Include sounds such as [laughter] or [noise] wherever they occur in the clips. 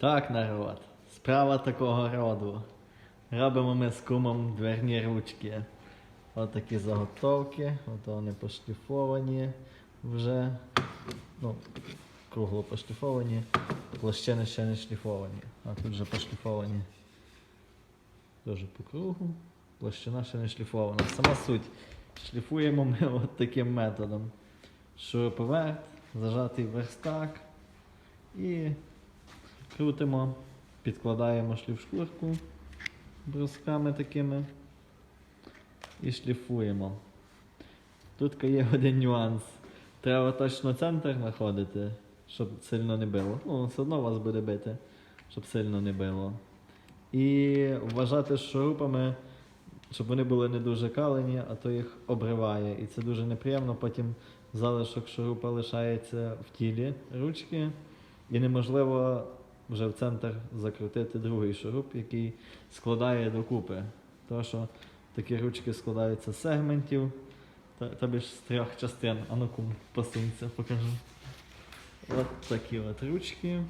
Так, народ, справа такого роду. Робимо ми з кумом дверні ручки. Ось такі заготовки, от вони пошліфовані вже. Ну, кругло пошліфовані, площини ще не шліфовані. А тут вже пошліфовані. Теж по кругу. Площина ще не шліфована. Сама суть. Шліфуємо ми [laughs] от таким методом. Шуруповерт, зажатий верстак і крутимо, підкладаємо шліфшкурку брусками такими і шліфуємо. Тут є один нюанс. Треба точно центр знаходити, щоб сильно не било. Ну, все одно вас буде бити, щоб сильно не било. І вважати шурупами, щоб вони були не дуже калені, а то їх обриває. І це дуже неприємно. Потім залишок шурупа лишається в тілі ручки, і неможливо вже в центр закрутити другий шуруп, який складає докупи. Тому що такі ручки складаються з сегментів, тобі ж з трьох частин. А ну кум, посунься, покажу. От такі от ручки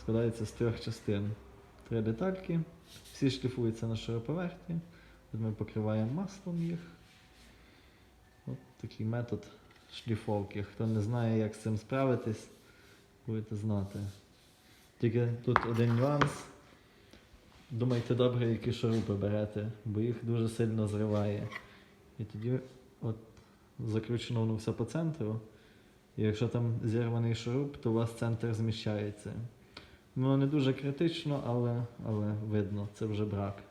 складаються з трьох частин. Три детальки. Всі шліфуються на шуруповерті. Тут ми покриваємо маслом їх. От такий метод шліфовки. Хто не знає, як з цим справитись, будете знати. Тільки тут один нюанс. Думайте добре, які шурупи берете, бо їх дуже сильно зриває. І тоді от закручено воно все по центру. І якщо там зірваний шуруп, то у вас центр зміщається. Ну, не дуже критично, але, але видно, це вже брак.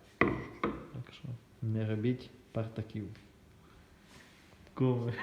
Так що не робіть партаків. Куми.